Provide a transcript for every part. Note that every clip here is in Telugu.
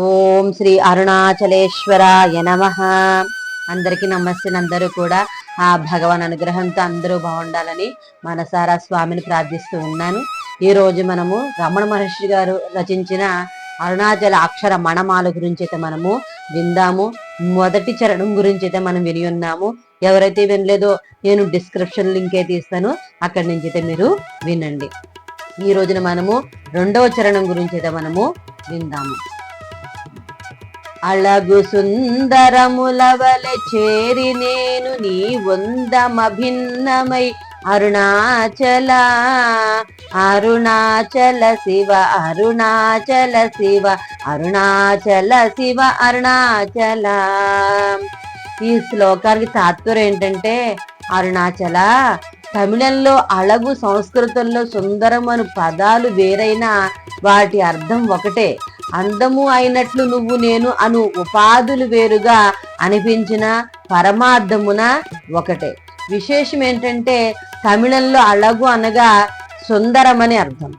ఓం శ్రీ అరుణాచలేశ్వరాయ నమ. అందరికీ నమస్తే అందరూ కూడా ఆ భగవాన్ అనుగ్రహంతో అందరూ బాగుండాలని మనసారా స్వామిని ప్రార్థిస్తూ ఉన్నాను. ఈ రోజు మనము రమణ మహర్షి గారు రచించిన అరుణాచల అక్షర మణమాల గురించి అయితే మనము విందాము. మొదటి చరణం గురించి అయితే మనం విని ఉన్నాము. ఎవరైతే వినలేదో నేను డిస్క్రిప్షన్ లింక్ అయితే ఇస్తాను అక్కడి నుంచి అయితే మీరు వినండి. ఈ రోజున మనము రెండవ చరణం గురించి అయితే మనము విందాము. అళగు సుందరములవలె చేరి నేను నీ వందమభిన్నమై. అరుణాచల అరుణాచల శివ అరుణాచల శివ అరుణాచల శివ అరుణాచల. ఈ శ్లోకానికి తాత్పర్యం ఏంటంటే అరుణాచల తమిళంలో అళగు సంస్కృతంలో సుందరం అను పదాలు వేరైనా వాటి అర్థం ఒకటే. అందము అయినట్లు నువ్వు నేను అను ఉపాధులు వేరుగా అనిపించిన పరమార్థమున ఒకటే. విశేషం ఏంటంటే తమిళంలో అళగు అనగా సుందరమని అర్థం.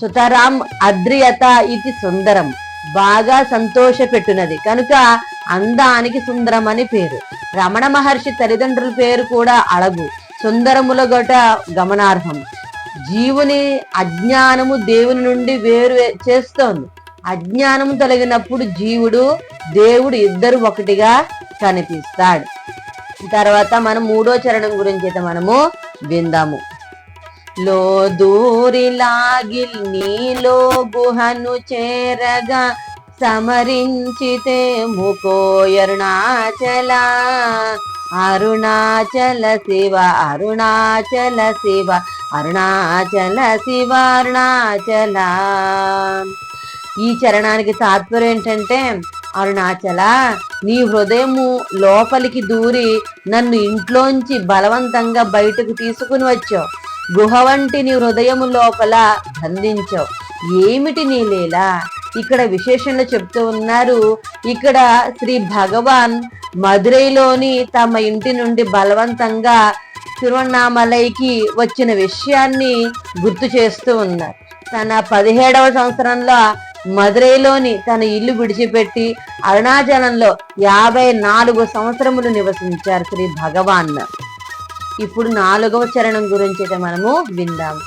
సుతరాం అద్రియత ఇది సుందరం. బాగా సంతోష పెట్టినది. కనుక అందానికి సుందరం అని పేరు. రమణ మహర్షి తల్లిదండ్రుల పేరు కూడా అళగు సుందరముల గట గమనార్హం. జీవుని అజ్ఞానము దేవుని నుండి వేరు చేస్తోంది. అజ్ఞానం తొలగినప్పుడు జీవుడు దేవుడు ఇద్దరు ఒకటిగా కనిపిస్తాడు. తర్వాత మనం మూడో చరణం గురించి అయితే మనము విందాము. లో దూరి లాగిల్ నీలో గుహను చేరగా సమరించితే ముకోయరుణాచల అరుణాచల శివ అరుణాచల శివ అరుణాచల శివ అరుణాచల. ఈ చరణానికి తాత్పర్యం ఏంటంటే అరుణాచల నీ హృదయము లోపలికి దూరి నన్ను ఇంట్లోంచి బలవంతంగా బయటకు తీసుకుని వచ్చావు. గుహ వంటి నీ హృదయము లోపల బంధించావు. ఏమిటి నీ లీలా? ఇక్కడ విశేషంలో చెప్తూ ఉన్నారు. ఇక్కడ శ్రీ భగవాన్ మదురైలోని తమ ఇంటి నుండి బలవంతంగా తిరువన్నామలైకి వచ్చిన విషయాన్ని గుర్తు చేస్తూ ఉన్నారు. తన పదిహేడవ సంవత్సరంలో మదురైలోని తన ఇల్లు విడిచిపెట్టి అరుణాచలంలో యాభై నాలుగు సంవత్సరములు నివసించారు శ్రీ భగవాన్. ఇప్పుడు నాలుగవ చరణం గురించి అయితే మనము విందాం.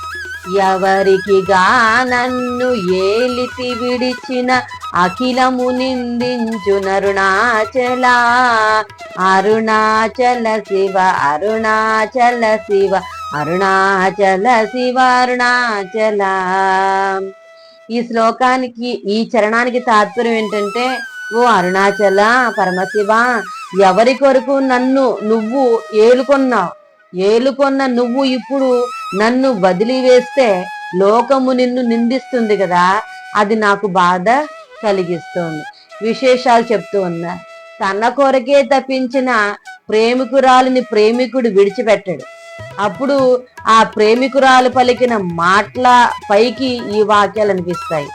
ఎవరికిగా నన్ను ఏలితి విడిచిన అఖిలము నిందించు నరుణాచల అరుణాచల శివ అరుణాచల శివ అరుణాచల శివ అరుణాచల. ఈ శ్లోకానికి ఈ చరణానికి తాత్పర్యం ఏంటంటే ఓ అరుణాచల పరమశివ ఎవరి కొరకు నన్ను నువ్వు ఏలుకొన్నావు? ఏలుకొన్న నువ్వు ఇప్పుడు నన్ను వదిలివేస్తే లోకము నిన్ను నిందిస్తుంది కదా అది నాకు బాధ కలిగిస్తుంది. విశేషాలు చెప్తూ ఉన్నా. తన కొరకే తప్పించిన ప్రేమికురాలిని ప్రేమికుడు విడిచిపెట్టాడు. అప్పుడు ఆ ప్రేమికురాలు పలికిన మాటల పైకి ఈ వాక్యాలు అనిపిస్తాయి.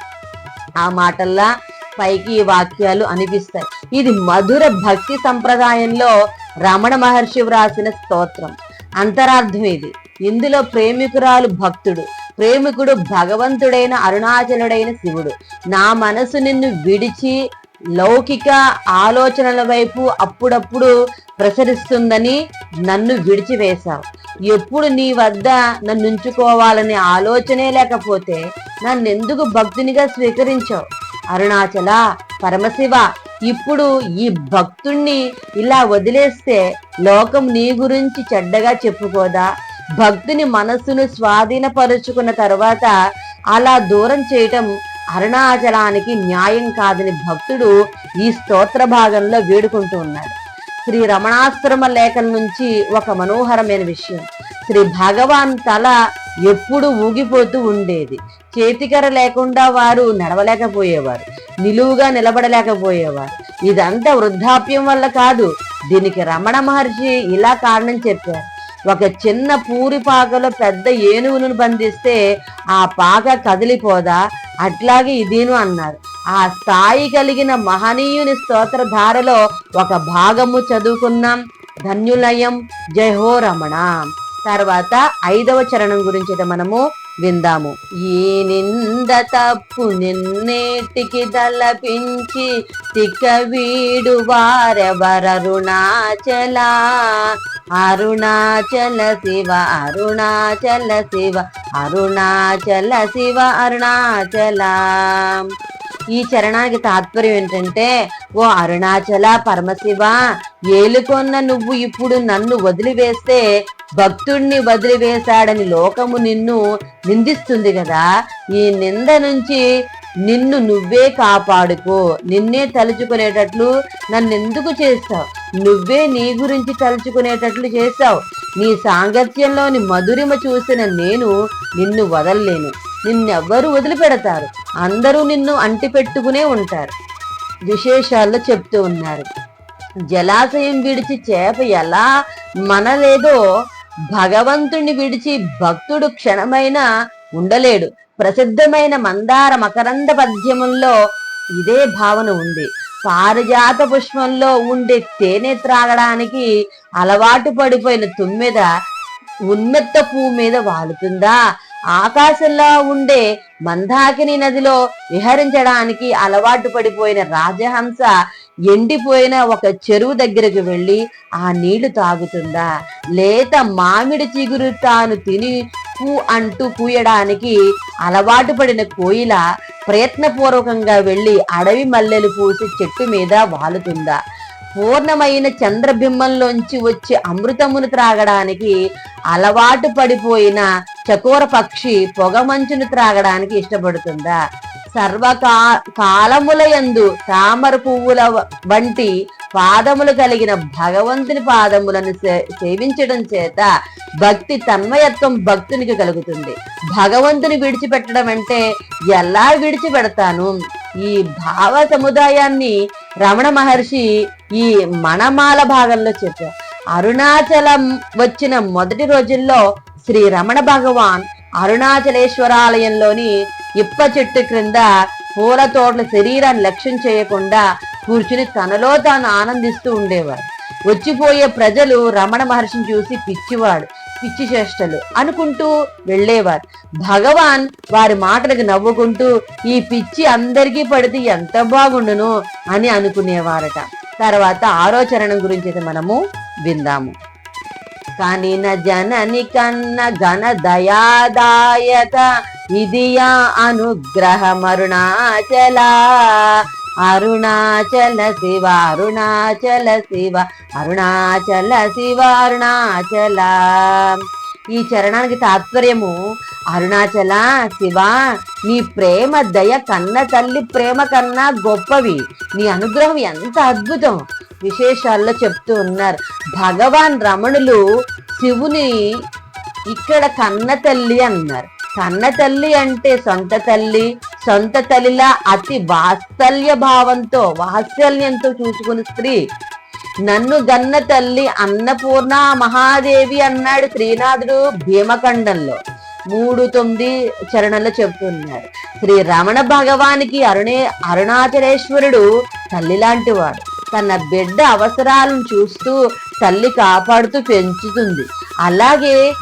ఆ మాటల్లా పైకి ఈ వాక్యాలు అనిపిస్తాయి. ఇది మధుర భక్తి సంప్రదాయంలో రమణ మహర్షి వ్రాసిన స్తోత్రం. అంతరార్థం ఇది. ఇందులో ప్రేమికురాలు భక్తుడు ప్రేమికుడు భగవంతుడైన అరుణాచలుడైన శివుడు. నా మనసు నిన్ను విడిచి లౌకిక ఆలోచనల వైపు అప్పుడప్పుడు ప్రసరిస్తుందని నన్ను విడిచివేశావు. ఎప్పుడు నీ వద్ద నన్ను ఉంచుకోవాలనే ఆలోచనే లేకపోతే నన్నెందుకు భక్తునిగా స్వీకరించావు? అరుణాచల పరమశివ ఇప్పుడు ఈ భక్తుణ్ణి ఇలా వదిలేస్తే లోకం నీ గురించి చెడ్డగా చెప్పుకోదా? భక్తుని మనస్సును స్వాధీనపరుచుకున్న తర్వాత అలా దూరం చేయటం అరుణాచలానికి న్యాయం కాదని భక్తుడు ఈ స్తోత్ర భాగంలో వేడుకుంటూ ఉన్నాడు. శ్రీ రమణాశ్రమ లేఖల నుంచి ఒక మనోహరమైన విషయం. శ్రీ భగవాన్ తల ఎప్పుడు ఊగిపోతూ ఉండేది. చేతికర లేకుండా వారు నడవలేకపోయేవారు. నిలువుగా నిలబడలేకపోయేవారు. ఇదంతా వృద్ధాప్యం వల్ల కాదు. దీనికి రమణ మహర్షి ఇలా కారణం చెప్పారు. ఒక చిన్న పూరి పాకలో పెద్ద ఏనుగులను బంధిస్తే ఆ పాక కదిలిపోదా? అట్లాగే ఇదేను అన్నారు. ఆ స్థాయి కలిగిన మహనీయుని స్తోత్రధారలో ఒక భాగము చదువుకున్నాం. ధన్యులయం. జై రమణ. తర్వాత ఐదవ చరణం గురించి అయితే మనము విందాము. ఈ నింద తప్పు నిన్నేటికి దలపించి తిక్క వీడు వారెవరరుణాచల అరుణాచల శివ అరుణాచల శివ అరుణాచల శివ అరుణాచల. ఈ చరణానికి తాత్పర్యం ఏంటంటే ఓ అరుణాచల పరమశివ ఏలుకొన్న నువ్వు ఇప్పుడు నన్ను వదిలివేస్తే భక్తుణ్ణి వదిలివేశాడని లోకము నిన్ను నిందిస్తుంది కదా. ఈ నింద నుంచి నిన్ను నువ్వే కాపాడుకో. నిన్నే తలుచుకునేటట్లు నన్నెందుకు చేస్తావు? నువ్వే నీ గురించి తలుచుకునేటట్లు చేస్తావు. నీ సాంగత్యంలోని మధురిమ చూసిన నేను నిన్ను వదలలేను. నిన్నెవ్వరు వదిలిపెడతారు. అందరూ నిన్ను అంటిపెట్టుకునే ఉంటారు. విశేషాల్లో చెప్తూ ఉన్నారు. జలాశయం విడిచి చేప ఎలా మనలేదో భగవంతుణ్ణి విడిచి భక్తుడు క్షణమైన ఉండలేడు. ప్రసిద్ధమైన మందార మకరంద పద్యముల్లో ఇదే భావన ఉంది. పారిజాత పుష్పంలో ఉండే తేనె త్రాగడానికి అలవాటు పడిపోయిన తుమ్మెద ఉన్మెత్త పువ్వు మీద వాలుతుందా? ఆకాశంలో ఉండే మందాకిని నదిలో విహరించడానికి అలవాటు పడిపోయిన రాజహంస ఎండిపోయిన ఒక చెరువు దగ్గరకు వెళ్ళి ఆ నీళ్ళు తాగుతుందా? లేత మామిడి చిగురు తాను తిని కూ అంటూ పూయడానికి అలవాటు పడిన కోయిల ప్రయత్నపూర్వకంగా వెళ్ళి అడవి మల్లెలు పూసి చెట్టు మీద వాలుతుందా? పూర్ణమైన చంద్రబింబంలోంచి వచ్చే అమృతమును త్రాగడానికి అలవాటు పడిపోయిన చకోర పక్షి పొగమంచును త్రాగడానికి ఇష్టపడుతుందా? సర్వకా కాలములయందు తామర పువ్వుల వంటి పాదములు కలిగిన భగవంతుని పాదములను సేవించడం చేత భక్తి తన్మయత్వం భక్తునికి కలుగుతుంది. భగవంతుని విడిచిపెట్టడం అంటే ఎలా విడిచిపెడతాను? ఈ భావ సముదాయాన్ని రమణ మహర్షి ఈ మణమాల భాగంలో చెప్పారు. అరుణాచలం వచ్చిన మొదటి రోజుల్లో శ్రీ రమణ భగవాన్ అరుణాచలేశ్వరాలయంలోని ఇప్ప చెట్టు క్రింద పూల తోటల శరీరాన్ని లక్ష్యం చేయకుండా కూర్చుని తనలో తాను ఆనందిస్తూ ఉండేవారు. వచ్చిపోయే ప్రజలు రమణ మహర్షిని చూసి పిచ్చివాడు పిచ్చి చేష్టలు అనుకుంటూ వెళ్ళేవారు. భగవాన్ వారి మాటలకు నవ్వుకుంటూ ఈ పిచ్చి అందరికీ పడితే ఎంత బాగుండును? అని అనుకునేవారట. తర్వాత ఆరోచరణం గురించి మనము విందాము. కనిన జనని కన్న ఘన దయాదాయత ఇదియా అనుగ్రహమరుణాచల అరుణాచల శివ అరుణాచల శివ అరుణాచల శివ అరుణాచల. ఈ చరణానికి తాత్పర్యము అరుణాచల శివ నీ ప్రేమ దయ కన్న తల్లి ప్రేమ కన్నా గొప్పవి. నీ అనుగ్రహం ఎంత అద్భుతం. విశేషాల్లో చెప్తూ ఉన్నారు. భగవాన్ రమణులు శివుని ఇక్కడ కన్న తల్లి అన్నారు. కన్న తల్లి అంటే సొంత తల్లి. సొంత తల్లిలా అతి వాత్సల్య భావంతో వాత్సల్యంతో చూసుకుని స్త్రీ. నన్ను గన్న తల్లి అన్నపూర్ణ మహాదేవి అన్నాడు శ్రీనాథుడు భీమఖండంలో. మూడు తొమ్మిది చరణంలో చెబుతున్నారు. శ్రీ రమణ భగవానికి అరుణే అరుణాచలేశ్వరుడు తల్లి లాంటి వాడు తన బిడ్డ అవసరాలను చూస్తూ తల్లి కాపాడుతూ పెంచుతుంది. అలాగే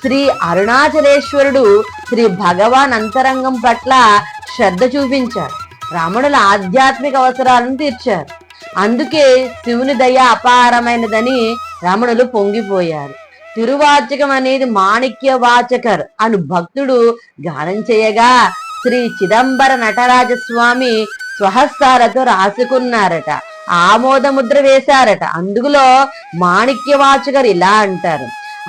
శ్రీ అరుణాచలేశ్వరుడు శ్రీ భగవాన్ అంతరంగం పట్ల శ్రద్ధ చూపించారు రాముడుల ఆధ్యాత్మిక అవసరాలను తీర్చారు. అందుకే శివుని దయ అపారమైనదని రమణులు పొంగిపోయారు. తిరువాచకం అనేది మాణిక్య వాచకర్ అను భక్తుడు గానం చేయగా శ్రీ చిదంబర నటరాజస్వామి స్వహస్తాలతో రాసుకున్నారట. ఆమోద ముద్ర వేశారట. అందులో మాణిక్య వాచకర్ ఇలా అంటారు.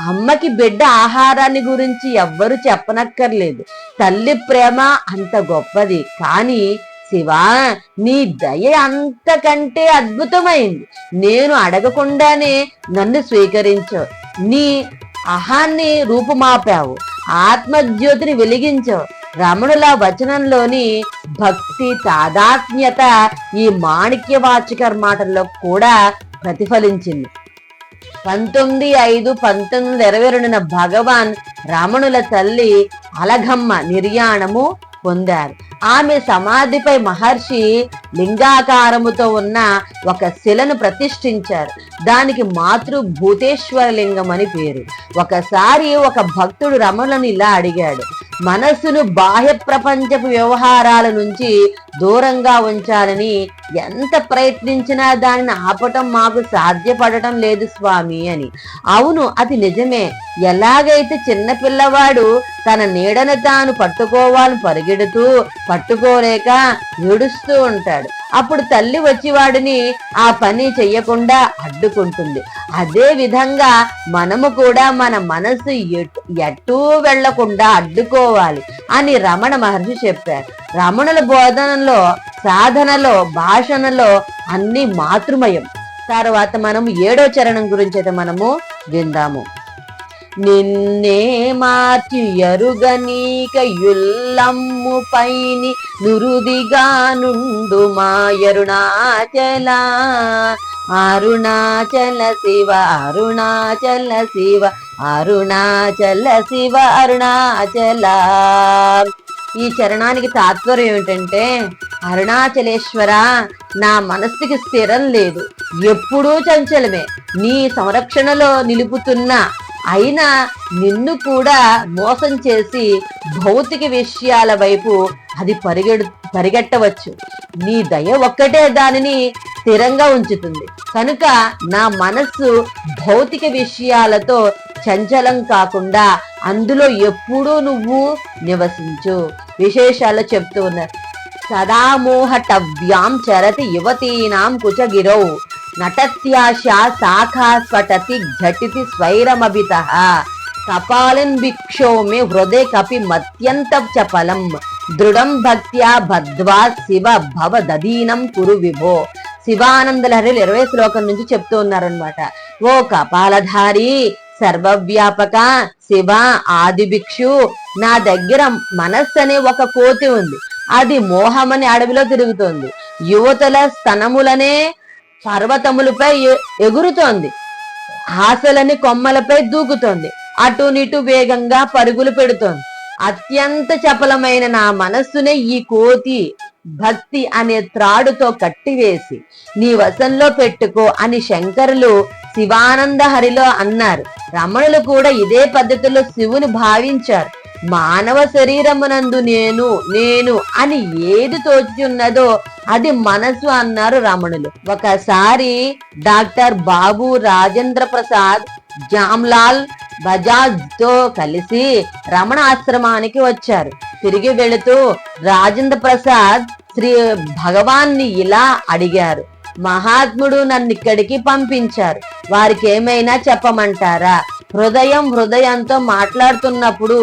అమ్మకి బిడ్డ ఆహారాన్ని గురించి ఎవ్వరు చెప్పనక్కర్లేదు. తల్లి ప్రేమ అంత గొప్పది. కానీ శివా నీ దయ అంతకంటే అద్భుతమైంది. నేను అడగకుండానే నన్ను స్వీకరించావు. నీ అహాన్ని రూపుమాపావు. ఆత్మజ్యోతిని వెలిగించావు. రమణుల వచనంలోని భక్తి తాదాత్మ్యత ఈ మాణిక్యవాచకర్ మాటల్లో కూడా ప్రతిఫలించింది. పంతొమ్మిది ఐదు పంతొమ్మిది ఇరవై రెండున భగవాన్ రమణుల తల్లి అలఘమ్మ నిర్యాణము పొందారు. ఆమె సమాధిపై మహర్షి లింగాకారముతో ఉన్న ఒక శిలను ప్రతిష్ఠించారు. దానికి మాతృ భూతేశ్వర లింగం అని పేరు. ఒకసారి ఒక భక్తుడు రమణులను ఇలా అడిగాడు. మనస్సును బాహ్య ప్రపంచపు వ్యవహారాల నుంచి దూరంగా ఉంచాలని ఎంత ప్రయత్నించినా దానిని ఆపటం మాకు సాధ్యపడటం లేదు స్వామి అని. అవును అది నిజమే. ఎలాగైతే చిన్న పిల్లవాడు తన నీడను తాను పట్టుకోవాలని పరిగెడుతూ పట్టుకోలేక ఏడుస్తూ ఉంటాడు. అప్పుడు తల్లి వచ్చి వాడిని ఆ పని చెయ్యకుండా అడ్డుకుంటుంది. అదే విధంగా మనము కూడా మన మనసు ఎటు ఎటూ వెళ్ళకుండా అడ్డుకోవాలి అని రమణ మహర్షి చెప్పారు. రమణుల బోధనలో సాధనలో భాషణలో అన్ని మాతృమయం. తర్వాత మనము ఏడో చరణం గురించి అయితే మనము విందాము. నిన్నే మార్చి ఎరుగనీక యుల్లమ్ము పైని నురుదిగా నుండు మాయరుణాచల అరుణాచల శివ అరుణాచల శివ అరుణాచల శివ అరుణాచల. ఈ చరణానికి తాత్పర్యం ఏమిటంటే అరుణాచలేశ్వర నా మనస్సుకి స్థిరం లేదు. ఎప్పుడూ చంచలమే. నీ సంరక్షణలో నిలుపుతున్న అయినా నిన్ను కూడా మోసం చేసి భౌతిక విషయాల వైపు అది పరిగెడు పరిగెట్టవచ్చు. నీ దయ ఒక్కటే దానిని స్థిరంగా ఉంచుతుంది. కనుక నా మనస్సు భౌతిక విషయాలతో చంచలం కాకుండా అందులో ఎప్పుడూ నువ్వు నివసించు. విశేషాలు చెప్తూ ఉన్నారు. సదామోహటవ్యాం చరతి యువతీనాం కుచగిరౌ నటత్యాశా శాఖాస్ఫటతి ఝటితి స్వైరమభిత కపాలిన్ భిక్షోమి హృదయ కపి మత్యంత చపలం దృఢం భక్త్యా భద్వా శివ భవ దధీనం కురు విభో. శివానందలహరిలు ఇరవై శ్లోకం నుంచి చెప్తూ ఉన్నారనమాట ఓ కపాలధారి సర్వవ్యాపక శివ ఆది భిక్షు నా దగ్గర మనస్సు అనే ఒక కోతి ఉంది. అది మోహమని అడవిలో తిరుగుతోంది. యువతల స్తనములనే పర్వతములపై ఎ- ఎగురుతోంది. ఆశలని కొమ్మలపై దూకుతోంది. అటు నిటు వేగంగా పరుగులు పెడుతోంది. అత్యంత చపలమైన నా మనస్సునే ఈ కోతి భక్తి అనే త్రాడుతో కట్టివేసి నీ వశంలో పెట్టుకో అని శంకరులు శివానంద హరిలో అన్నారు. రమణులు కూడా ఇదే పద్ధతిలో శివుని భావించారు. మానవ శరీరమునందు నేను నేను అని ఏది తోచున్నదో అది మనసు అన్నారు రమణులు. ఒకసారి డాక్టర్ బాబు రాజేంద్ర ప్రసాద్ జామ్లాల్ బజాజ్తో కలిసి రమణ ఆశ్రమానికి వచ్చారు. తిరిగి వెళుతూ రాజేంద్ర ప్రసాద్ శ్రీ భగవాన్ని ఇలా అడిగారు. మహాత్ముడు నన్ను ఇక్కడికి పంపించారు. వారికి ఏమైనా చెప్పమంటారా? హృదయం హృదయంతో మాట్లాడుతున్నప్పుడు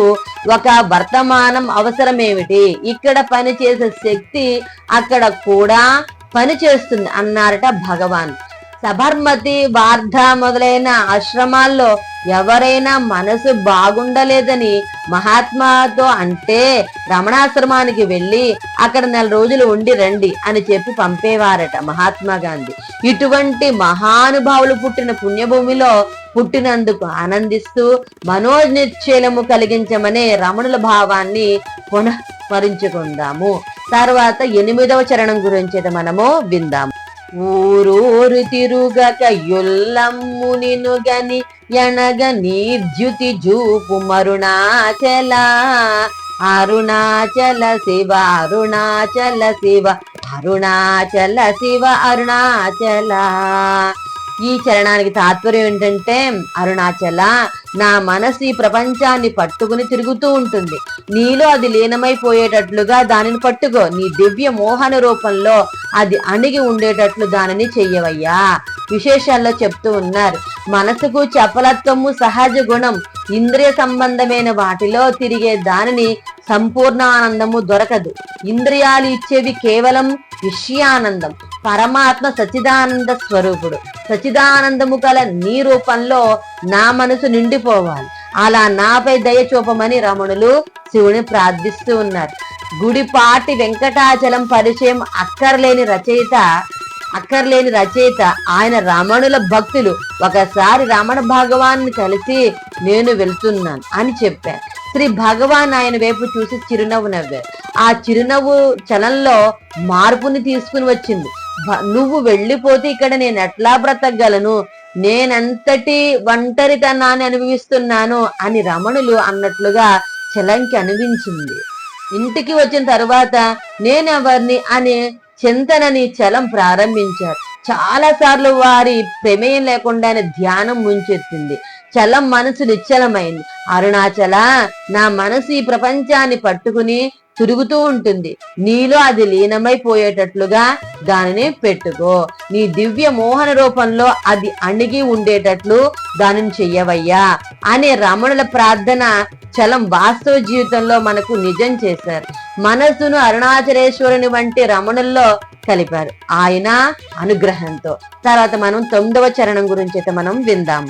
ఒక వర్తమానం అవసరమేమిటి? ఇక్కడ పనిచేసే శక్తి అక్కడ కూడా పని చేస్తుంది అన్నారట భగవాన్. సబర్మతి వార్ధ మొదలైన ఆశ్రమాల్లో ఎవరైనా మనసు బాగుండలేదని మహాత్మాతో అంటే రమణాశ్రమానికి వెళ్ళి అక్కడ నెల రోజులు ఉండి రండి అని చెప్పి పంపేవారట మహాత్మా గాంధీ. ఇటువంటి మహానుభావులు పుట్టిన పుణ్యభూమిలో పుట్టినందుకు ఆనందిస్తూ మనోనిశ్చలము కలిగించమనే రమణుల భావాన్ని పునఃస్మరించుకుందాము తర్వాత ఎనిమిదవ చరణం గురించి అయితే మనము విందాము. ఊరూరు తిరుగక యుల్లమ్ము నిను గని ఎనగ నిర్ద్యుతి జూపు మరుణాచల. అరుణాచల శివ అరుణాచల శివ అరుణాచల శివ అరుణాచల. ఈ చరణానికి తాత్పర్యం ఏంటంటే అరుణాచల నా మనసు ఈ ప్రపంచాన్ని పట్టుకుని తిరుగుతూ ఉంటుంది. నీలో అది లీనమైపోయేటట్లుగా దానిని పట్టుకో. నీ దివ్య మోహన రూపంలో అది అణిగి ఉండేటట్లు దానిని చెయ్యవయ్యా. విశేషాల్లో చెప్తూ ఉన్నారు. మనసుకు చపలత్వము సహజ గుణం. ఇంద్రియ సంబంధమైన వాటిలో తిరిగే దానిని సంపూర్ణ ఆనందము దొరకదు. ఇంద్రియాలు ఇచ్చేవి కేవలం విషయానందం పరమాత్మ సచిదానంద స్వరూపుడు. సచిదానందము గల నీ రూపంలో నా మనసు నిండిపోవాలి. అలా నాపై దయ చూపమని రమణులు శివుని ప్రార్థిస్తూ ఉన్నారు. గుడిపాటి వెంకటాచలం పరిచయం అక్కర్లేని రచయిత అక్కర్లేని రచయిత ఆయన రమణుల భక్తులు ఒకసారి రమణ భగవాన్ని కలిసి నేను వెళ్తున్నాను అని చెప్పారు. శ్రీ భగవాన్ ఆయన వైపు చూసి చిరునవ్వు నవ్వారు. ఆ చిరునవ్వు చలంలో మార్పుని తీసుకుని వచ్చింది. నువ్వు వెళ్ళిపోతే ఇక్కడ నేను ఎట్లా బ్రతకగలను? నేనంతటి ఒంటరితనాన్ని అనుభవిస్తున్నాను అని రమణులు అన్నట్లుగా చలంకి అనిపించింది. ఇంటికి వచ్చిన తర్వాత నేనెవరిని? అనే చింతనని చలం ప్రారంభించారు. చాలా సార్లు వారి ప్రమేయం లేకుండానే ధ్యానం ముంచెత్తింది. చలం మనసు నిశ్చలమైంది. అరుణాచల నా మనసు ఈ ప్రపంచాన్ని పట్టుకుని తిరుగుతూ ఉంటుంది. నీలో అది లీనమైపోయేటట్లుగా దానిని పెట్టుకో. నీ దివ్య మోహన రూపంలో అది అణిగి ఉండేటట్లు దానిని చెయ్యవయ్యా అనే రమణుల ప్రార్థన చలం వాస్తవ జీవితంలో మనకు నిజం చేశారు. మనసును అరుణాచలేశ్వరుని వంటి రమణుల్లో కలిపారు. ఆయన అనుగ్రహంతో. తర్వాత మనం తొమ్మిదవ చరణం గురించి అయితే మనం విందాము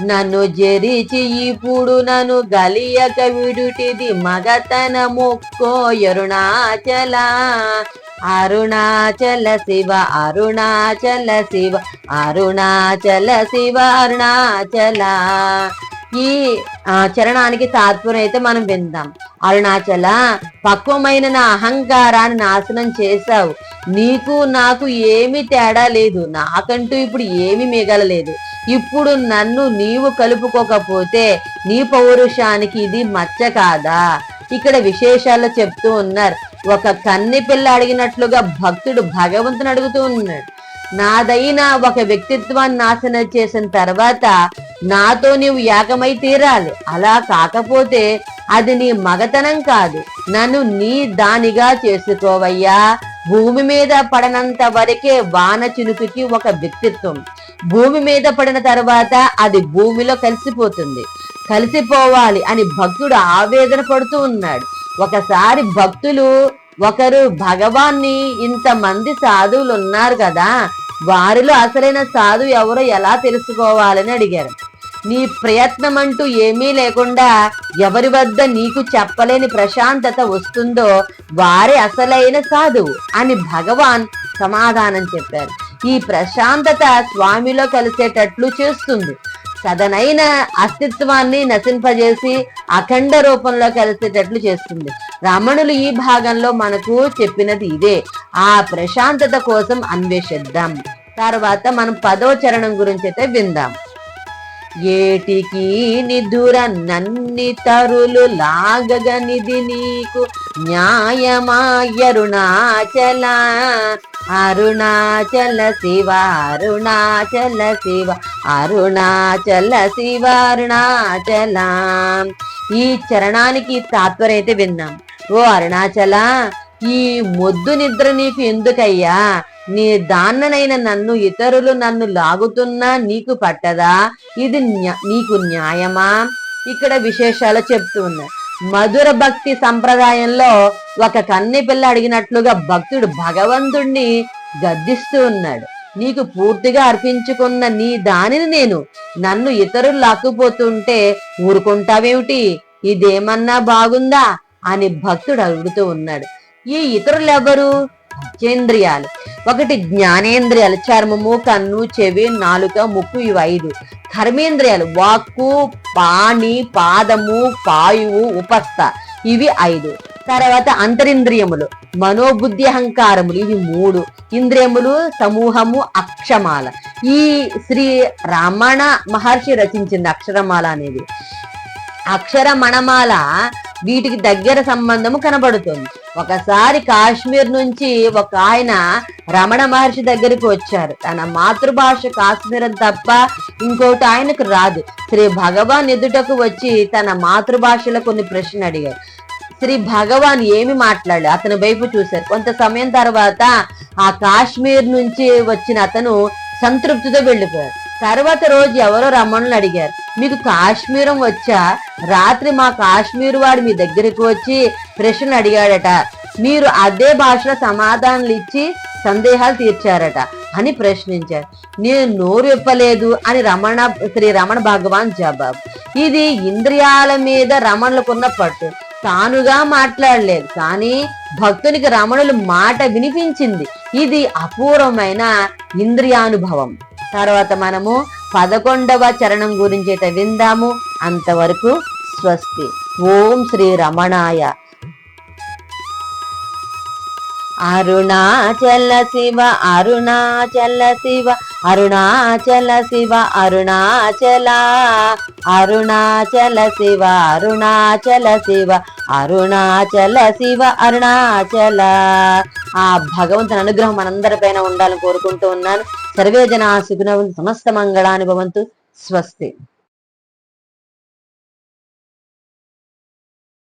నన్ను జరిచి ఇప్పుడు నన్ను గలియక విడుటిది మగతన మొక్కో అరుణాచల. అరుణాచల శివ అరుణాచల శివ అరుణాచల శివ అరుణాచల. ఈ చరణానికి తాత్పర్యం అయితే మనం విందాం. అరుణాచల పక్వమైన నా అహంకారాన్ని నాశనం చేశావు. నీకు నాకు ఏమీ తేడా లేదు. నాకంటూ ఇప్పుడు ఏమీ మిగలలేదు. ఇప్పుడు నన్ను నీవు కలుపుకోకపోతే నీ పౌరుషానికి ఇది మచ్చ కాదా? ఇక్కడ విశేషాలు చెప్తూ ఉన్నారు. ఒక కన్ని పిల్ల అడిగినట్లుగా భక్తుడు భగవంతుని అడుగుతూ ఉన్నాడు. నాదైన ఒక వ్యక్తిత్వాన్ని నాశనం చేసిన తర్వాత నాతో నీవు ఏకమై తీరాలి. అలా కాకపోతే అది నీ మగతనం కాదు. నన్ను నీ దానిగా చేసుకోవయ్యా. భూమి మీద పడనంత వరకే వాన చినుకుకి ఒక వ్యక్తిత్వం. భూమి మీద పడిన తర్వాత అది భూమిలో కలిసిపోతుంది. కలిసిపోవాలి అని భక్తుడు ఆవేదన పడుతూ ఉన్నాడు. ఒకసారి భక్తులు ఒకరు భగవాన్ని ఇంతమంది సాధువులు ఉన్నారు కదా వారిలో అసలైన సాధువు ఎవరో ఎలా తెలుసుకోవాలని అడిగారు. నీ ప్రయత్నం అంటూ ఏమీ లేకుండా ఎవరి వద్ద నీకు చెప్పలేని ప్రశాంతత వస్తుందో వారే అసలైన సాధువు అని భగవాన్ సమాధానం చెప్పారు. ఈ ప్రశాంతత స్వామిలో కలిసేటట్లు చేస్తుంది. సదనైన అస్తిత్వాన్ని నశింపజేసి అఖండ రూపంలో కలిసేటట్లు చేస్తుంది. రమణులు ఈ భాగంలో మనకు చెప్పినది ఇదే. ఆ ప్రశాంతత కోసం అన్వేషిద్దాం. తర్వాత మనం పదో చరణం గురించి అయితే విందాం. ఏటికి నిదుర నన్ని తరులు లాగగనిది నీకు? న్యాయమాయరుణాచల అరుణాచల శివ అరుణాచల శివ అరుణాచల శివ అరుణాచల. ఈ చరణానికి తాత్పర్యం అయితే విన్నాం. ఓ అరుణాచల ఈ మొద్దు నిద్ర నీకు ఎందుకయ్యా? నీ దాన్ననైన నన్ను ఇతరులు నన్ను లాగుతున్నా నీకు పట్టదా? ఇది నీకు న్యాయమా? ఇక్కడ విశేషాలు చెప్తూ ఉన్నాయి మధుర భక్తి సంప్రదాయంలో ఒక కన్నె పిల్ల అడిగినట్లుగా భక్తుడు భగవంతుణ్ణి గద్దిస్తూ ఉన్నాడు. నీకు పూర్తిగా అర్పించుకున్న నీ దానిని నేను నన్ను ఇతరులు లాక్కుపోతుంటే ఊరుకుంటావేమిటి? ఇదేమన్నా బాగుందా? అని భక్తుడు అడుగుతూ ఉన్నాడు. ఈ ఇతరులెవరు? పంచేంద్రియాలు ఒకటి జ్ఞానేంద్రియాలు చర్మము కన్ను చెవి నాలుక ముక్కు ఇవి ఐదు. కర్మేంద్రియాలు వాక్కు పాణి పాదము పాయువు ఉపస్థ. ఇవి ఐదు. తర్వాత అంతరింద్రియములు మనోబుద్ధి అహంకారములు ఇవి మూడు. ఇంద్రియములు సమూహము అక్షమాల. ఈ శ్రీ రమణ మహర్షి రచించింది అక్షరమాల అనేది. అక్షర మణమాల వీటికి దగ్గర సంబంధము కనబడుతుంది. ఒకసారి కాశ్మీర్ నుంచి ఒక ఆయన రమణ మహర్షి దగ్గరికి వచ్చారు. తన మాతృభాష కాశ్మీరం తప్ప ఇంకోటి ఆయనకు రాదు. శ్రీ భగవాన్ ఎదుటకు వచ్చి తన మాతృభాషలో కొన్ని ప్రశ్నలు అడిగారు. శ్రీ భగవాన్ ఏమి మాట్లాడు అతని వైపు చూశారు. కొంత సమయం తర్వాత ఆ కాశ్మీర్ నుంచి వచ్చిన అతను సంతృప్తితో వెళ్ళిపోయారు తర్వాత రోజు ఎవరో రమణులు అడిగారు మీకు కాశ్మీరం వచ్చా? రాత్రి మా కాశ్మీర్ వాడు మీ దగ్గరికి వచ్చి ప్రశ్నలు అడిగాడట. మీరు అదే భాషలో సమాధానాలు ఇచ్చి సందేహాలు తీర్చారట అని ప్రశ్నించారు. నేను నోరు ఇప్పలేదు అని రమణ శ్రీ రమణ భగవాన్ జవాబు. ఇది ఇంద్రియాల మీద రమణులకున్న పట్టు. తానుగా మాట్లాడలేదు కానీ భక్తునికి రమణులు మాట వినిపించింది. ఇది అపూర్వమైన ఇంద్రియానుభవం. తర్వాత మనము పదకొండవ చరణం గురించి అయితే విందాము. అంతవరకు స్వస్తి. ఓం శ్రీ రమణాయ. అరుణాచల శివ అరుణాచల శివ అరుణాచల శివ అరుణాచల. అరుణాచల శివ అరుణాచల శివ అరుణాచల శివ అరుణాచల. ఆ భగవంతుని అనుగ్రహం మనందరిపైన ఉండాలని కోరుకుంటూ ఉన్నాను. సర్వే జనా సుఖినవంతు సమస్త మంగళాని భవంతు. స్వస్తి.